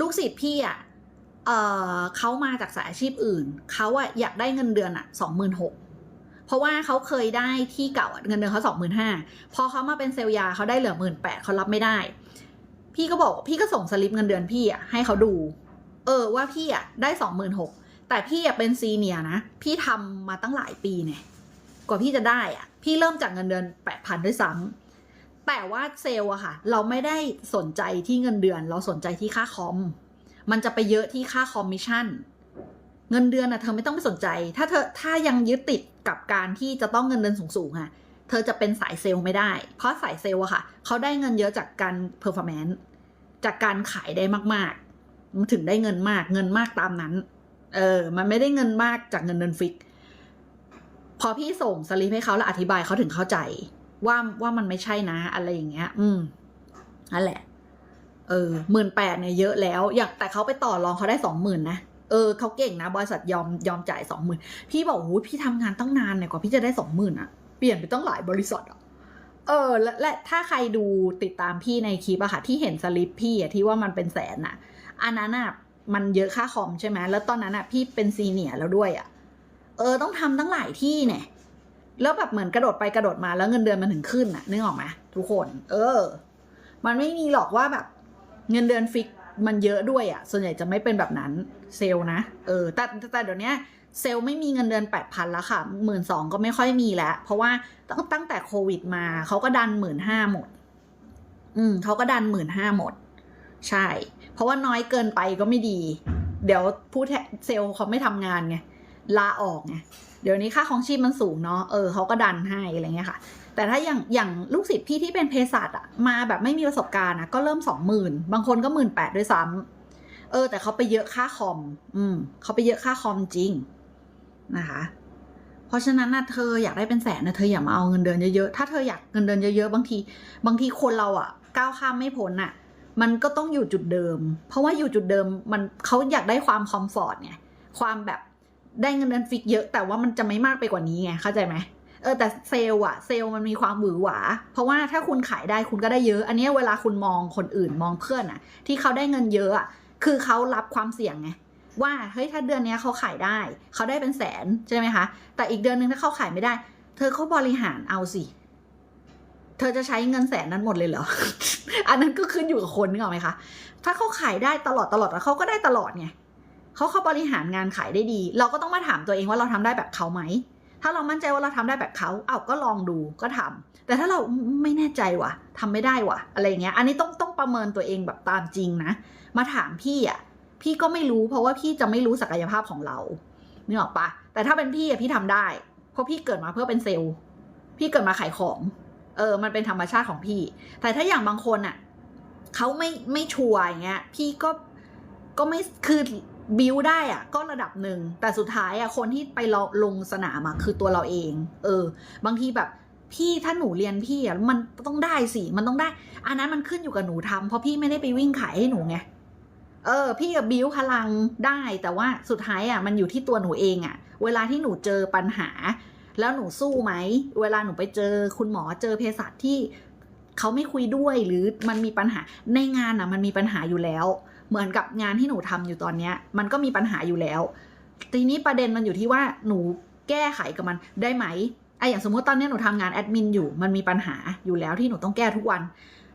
ลูกศิษย์พี่อะเออเขามาจากสายอาชีพอื่น เขาอะอยากได้เงินเดือนอะสองหมื่นหกเพราะว่าเขาเคยได้ที่เก่าเงินเดือนเขาสองหมื่นห้าพอเขามาเป็นเซลล์ยาเขาได้เหลือหมื่นแปดเขารับไม่ได้ พี่ก็บอกพี่ก็ส่งสลิปเงินเดือนพี่อะให้เขาดู เออว่าพี่อะได้สองหมื่นหกแต่พี่อะเป็นซีเนียนะ พี่ทำมาตั้งหลายปีเนี่ยกว่าพี่จะได้อะพี่เริ่มจากเงินเดือนแปดพันด้วยซ้ำ แต่ว่าเซลล์อะค่ะ เราไม่ได้สนใจที่เงินเดือน เราสนใจที่ค่าคอม มันจะไปเยอะที่ค่าคอมมิชชั่น เงินเดือนอะเธอไม่ต้องไปสนใจ ถ้าเธอถ้ายังยึดติดกับการที่จะต้องเงินเดือนสูงๆอะเธอจะเป็นสายเซลล์ไม่ได้ เพราะสายเซลล์อะค่ะ เขาได้เงินเยอะจากการเพอร์ฟอร์แมนซ์จากการขายได้มากๆมันถึงได้เงินมาก เงินมากตามนั้น เออ มันไม่ได้เงินมากจากเงินเดือนฟิก พอพี่ส่งสลิปให้เขาแล้วอธิบายเขาถึงเข้าใจ ว่าว่ามันไม่ใช่นะอะไรอย่างเงี้ย อืมนั่นแหละ เออหมื่นแปดเนี่ยเยอะแล้ว อยางแต่เขาไปต่อรองเขาได้สองหมื่นนะเออเขาเก่งนะบริษัทยอมยอมจ่ายสองหมื่นพี่บอกโอ้ยพี่ทำงานตั้งนานเนี่ยกว่าพี่จะได้สองหมื่นอะเปลี่ยนไปตั้งหลายบริษัทอะเออและและถ้าใครดูติดตามพี่ในคลิปอะค่ะ ที่เห็นสลิปพี่อะที่ว่ามันเป็นแสนอะอันนั้นอะมันเยอะค่าคอมใช่ไหมแล้วตอนนั้นอะพี่เป็นซีเนียแล้วด้วยอะเออต้องทำตั้งหลายที่เนี่ย แล้วแบบเหมือนกระโดดไปกระโดดมาแล้วเงินเดือนมันถึงขึ้นอะนึกออกไหมทุกคน เออ มันไม่มีหรอกว่าแบบ เงินเดือนฟิกมันเยอะด้วยอะ่ะส่วนใหญ่จะไม่เป็นแบบนั้นเซลนะเออแต่แต่เดี๋ยวนี้เซลไม่มีเงินเดือนแปดพันแล้วค่ะหมื่นสองก็ไม่ค่อยมีแล้ว เพราะว่าตั้งตั้งแต่โควิดมาเขาก็ดันหมื่นห้าหมด อืมเขาก็ดันหมื่นห้าหมด ใช่ เพราะว่าน้อยเกินไปก็ไม่ดี เดี๋ยวผู้เซลเขาไม่ทำงานไง ลาออกไงเดี๋ยวนี้ค่าของชีพมันสูงเนาะเออเขาก็ดันให้อะไรเงี้ยค่ะ แต่ถ้าอย่างอย่างลูกศิษย์พี่ที่เป็นเภสัชอะมาแบบไม่มีประสบการณ์อะก็เริ่มสองหมื่นบางคนก็หมื่นแปดด้วยซ้ำเออ แต่เขาไปเยอะค่าคอม อืมเขาไปเยอะค่าคอมจริงนะคะ เพราะฉะนั้นนะเธออยากได้เป็นแสนนะเธออย่ามาเอาเงินเดือนเยอะๆถ้าเธออยากเงินเดือนเยอะๆบางที บางทีคนเราอะก้าวข้ามไม่พ้นอะมันก็ต้องอยู่จุดเดิม เพราะว่าอยู่จุดเดิมมันเขาอยากได้ความคอมฟอร์ตไงความแบบ ได้เงินเดือนฟิกเยอะ แต่ว่ามันจะไม่มากไปกว่านี้ไงเข้าใจไหมเออแต่เซลล์อะเซลล์มันมีความหวือหวา เพราะว่าถ้าคุณขายได้คุณก็ได้เยอะ อันนี้เวลาคุณมองคนอื่นมองเพื่อนอะที่เขาได้เงินเยอะอะคือเขารับความเสี่ยงไงว่าเฮ้ยถ้าเดือนนี้เขาขายได้ เขาได้เป็นแสนใช่ไหมคะแต่อีกเดือนนึงถ้าเขาขายไม่ได้ เธอเขาบริหารเอาสิเธอจะใช้เงินแสนนั้นหมดเลยเหรอ อันนั้นก็ขึ้นอยู่กับคนนึกออกไหมคะ ถ้าเขาขายได้ตลอดตลอดแล้วเขาก็ได้ตลอดไง เขาเขาบริหารงานขายได้ดี เราก็ต้องมาถามตัวเองว่าเราทำได้แบบเขาไหม ถ้าเรามั่นใจว่าเราทำได้แบบเขาเอาก็ลองดูก็ทำแต่ถ้าเราไม่แน่ใจว่ะทำไม่ได้ว่ะ อะไรเงี้ย อันนี้ต้องต้องประเมินตัวเองแบบตามจริงนะ มาถามพี่อะ พี่ก็ไม่รู้เพราะว่าพี่จะไม่รู้ศักยภาพของเรานึกออกปะแต่ถ้าเป็นพี่อะพี่ทำได้ เพราะพี่เกิดมาเพื่อเป็นเซลล์ พี่เกิดมาขายของเออ มันเป็นธรรมชาติของพี่ แต่ถ้าอย่างบางคนอะ เขาไม่ไม่ชัวร์อย่างเงี้ย พี่ก็ก็ไม่คือ บิวได้อะก็ระดับหนึ่ง แต่สุดท้ายอะคนที่ไปลลงสนามอะคือตัวเราเอง เออ บางทีแบบพี่ถ้าหนูเรียนพี่อะมันต้องได้สิมันต้องได้ อันนั้นมันขึ้นอยู่กับหนูทำเพราะพี่ไม่ได้ไปวิ่งขายให้หนูไงเออ พี่กับบิวพลังได้แต่ว่าสุดท้ายอะมันอยู่ที่ตัวหนูเองอะเวลาที่หนูเจอปัญหา แล้วหนูสู้ไหม เวลาหนูไปเจอคุณหมอเจอเภสัชที่ เขาไม่คุยด้วยหรือมันมีปัญหาในงานอะมันมีปัญหาอยู่แล้ว เหมือนกับงานที่หนูทำอยู่ตอนเนี้ย มันก็มีปัญหาอยู่แล้ว ทีนี้ประเด็นมันอยู่ที่ว่าหนูแก้ไขกับมันได้ไหมไออย่างสมมติตอนนี้หนูทำงานแอดมินอยู่มันมีปัญหาอยู่แล้วที่หนูต้องแก้ทุกวัน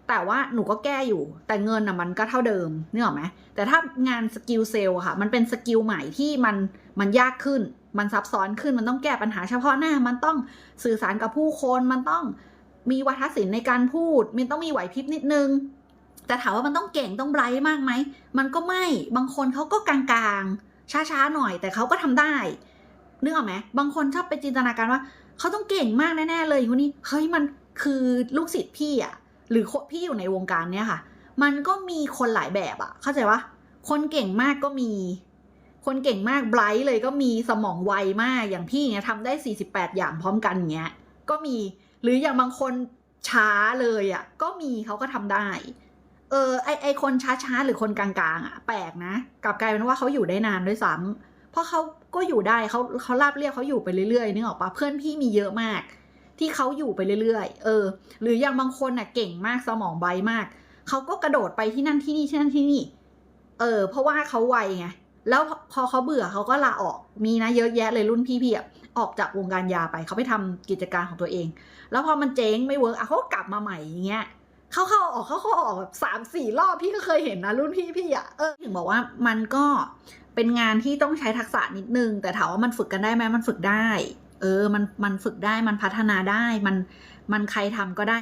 แต่ว่าหนูก็แก้อยู่ แต่เงินอะมันก็เท่าเดิมนึกออกไหมแต่ถ้างานสกิลเซลค่ะ มันเป็นสกิลใหม่ที่มันมันยากขึ้น มันซับซ้อนขึ้นมันต้องแก้ปัญหาเฉพาะหน้า มันต้องสื่อสารกับผู้คนมันต้อง มีวัฒนศิลป์ในการพูด มันต้องมีไหวพริบนิดนึง แต่ถามว่ามันต้องเก่งต้องไบรท์มากไหม มันก็ไม่ บางคนเขาก็กลางๆ ช้าๆหน่อย แต่เขาก็ทำได้นึกออกไหมบางคนชอบไปจินตนาการว่าเขาต้องเก่งมากแน่ๆเลยคนนี้เฮ้ยมันคือลูกศิษย์พี่อะหรือพี่อยู่ในวงการเนี้ยค่ะ มันก็มีคนหลายแบบอะเข้าใจปะคนเก่งมากก็มี คนเก่งมากไบรท์เลยก็มีสมองไวมากอย่างพี่เนี้ยทำได้ 48 อย่างพร้อมกันเงี้ย ก็มี หรืออย่างบางคนช้าเลยอะก็มีเขาก็ทำได้ เออไอไอคนช้าๆหรือคนกลางๆอะแปลกนะกลับกลายเป็นว่าเขาอยู่ได้นานด้วยซ้ำเพราะเขาก็อยู่ได้เขาเขาราบเรียกเขาอยู่ไปเรื่อยๆนึกออกปะเพื่อนพี่มีเยอะมาก ที่เขาอยู่ไปเรื่อยๆ เออ หรืออย่างบางคนอะเก่งมากสมองใบมากเขาก็กระโดดไปที่นั่นที่นี่ที่นั่นที่นี่ เออ เพราะว่าเขาไวไงแล้วพอเขาเบื่อเขาก็ลาออกมีนะเยอะแยะเลยรุ่นพี่ๆอะ ออกจากวงการยาไปเขาไปทำกิจการของตัวเอง แล้วพอมันเจ๊งไม่เวิร์กอะเขากลับมาใหม่อย่างเงี้ยเข้าเข้าออกเข้าเข้าออกแบบสามสี่รอบพี่ก็เคยเห็นนะรุ่นพี่พี่อะเออถึงบอกว่ามันก็เป็นงานที่ต้องใช้ทักษะนิดนึง แต่ถามว่ามันฝึกกันได้ไหมมันฝึกได้ เออมันมันฝึกได้มันพัฒนาได้มันมันใครทำก็ได้